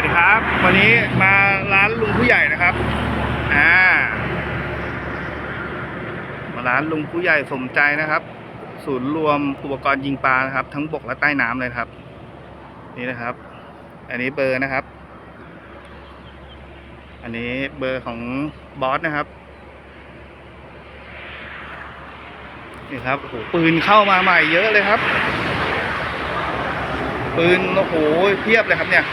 วัสดีครับ วันนี้มาร้านลุงผู้ใหญ่นะครับ อ่า มาร้านลุงผู้ใหญ่สมใจนะครับ ศูนย์รวมอุปกรณ์ยิงปลานะครับ ทั้งบกและใต้น้ำเลยครับ นี่นะครับ อันนี้เบอร์นะครับ อันนี้เบอร์ของบอสนะครับ นี่ครับโอ้โหปืนเข้ามาใหม่เยอะเลยครับปืนโอ้โหเพียบเลยครับเนี่ย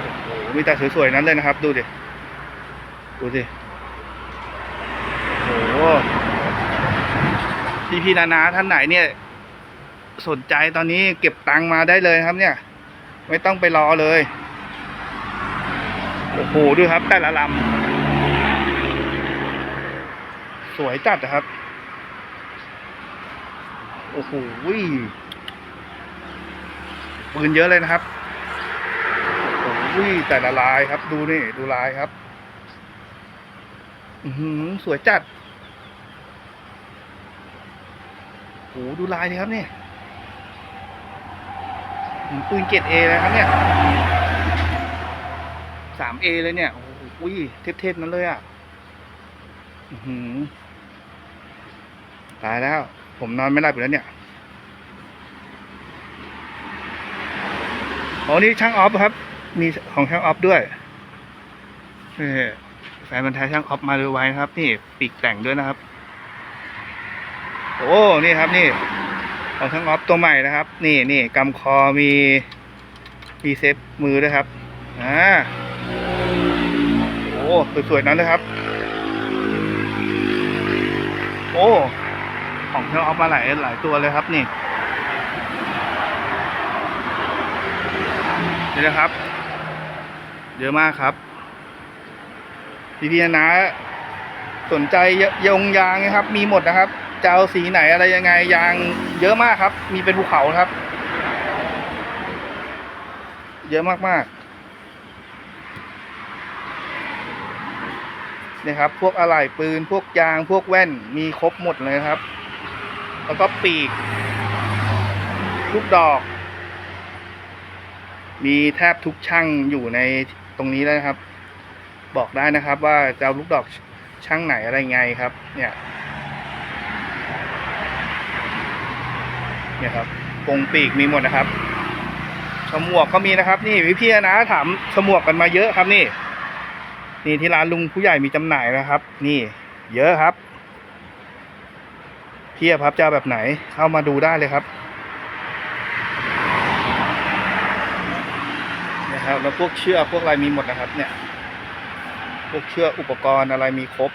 โอ้โห มีแต่สวยๆนั้นเลยนะครับ ดูดิ ดูดิ โอ้โหพี่พี่ๆนานาท่านไหนเนี่ย สนใจตอนนี้เก็บตังค์มาได้เลยครับ เนี่ย ไม่ต้องไปรอเลย โอ้โห ดูครับ แต่ละลำ สวยจัดนะครับ โอ้โหปืนเยอะเลยนะครับ อ้โหแต่ละลายครับ ดูนี่ ดูลายครับ อือสวยจัดโอ้โหดูลายนี่ครับเนี่ยปืนเกรดเอเลยครับเนี่ยสามเอเลยเนี่ย โอ้โหเทพๆนั้นเลยอะอือหือตายแล้ว ผมนอนไม่หลับอยู่แล้วเนี่ยอ๋อนี่ช่างออฟครับ มีของช่างออฟด้วยแฟนมันธุ์แท้ช่างออฟมาดูไว้นะครับ นี่ปีกแต่งด้วยนะครับ โอ้นี่ครับนี่ ของช่างออฟตัวใหม่นะครับ นี่นี่กำคอมีมีเซฟมือด้วยครับอ่าโอ้สวยๆนั้นเลยครับ โอ้ของเธอเอามาหลายหลายตัวเลยครับนี่นี่นะครับ เยอะมากครับพี่พี่นะสนใจยงยางนะครับ มีหมดนะครับจะเอาสีไหนอะไรยังไงยางเยอะมากครับ มีเป็นภูเขาครับ เยอะมากๆนี่ครับ พวกอะไหล่ปืนพวกยางพวกแว่นมีครบหมดเลยครับ แล้วก็ปีกลูกดอก มีแทบทุกช่างอยู่ใน ตรงนี้แล้วนะครับ บอกได้นะครับว่าจะเอาลูกดอกช่างไหนอะไรไงครับ เนี่ย เนี่ยครับกงปีกมีหมดนะครับฉมวกก็มีนะครับ นี่พี่พี่ๆนะถามฉมวกกันมาเยอะครับนี่ นี่ที่ร้านลุงผู้ใหญ่มีจำหน่ายนะครับ นี่ เยอะครับเพียบครับจะเอาแบบไหนเข้ามาดูได้เลยครับ นะครับแล้วพวกเชือกพวกอะไรมีหมดนะครับ เนี่ย พวกเชือกอุปกรณ์อะไรมีครบ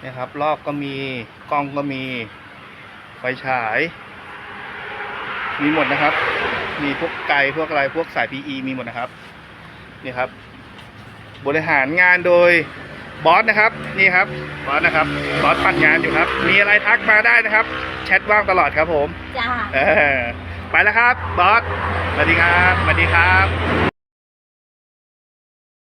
เนี่ยครับรอบก็มีกล้องก็มีไฟฉาย มีหมดนะครับ มีพวกไกลพวกอะไรพวกสาย PE มีหมดนะครับนี่ครับ บริหารงานโดยบอสนะครับนี่ครับบอสนะครับบอสปัดงานอยู่ครับ มีอะไรทักมาได้นะครับ แชทว่างตลอดครับผมจ้าเออ ไปแล้วครับบอสสวัสดีครับสวัสดีครับ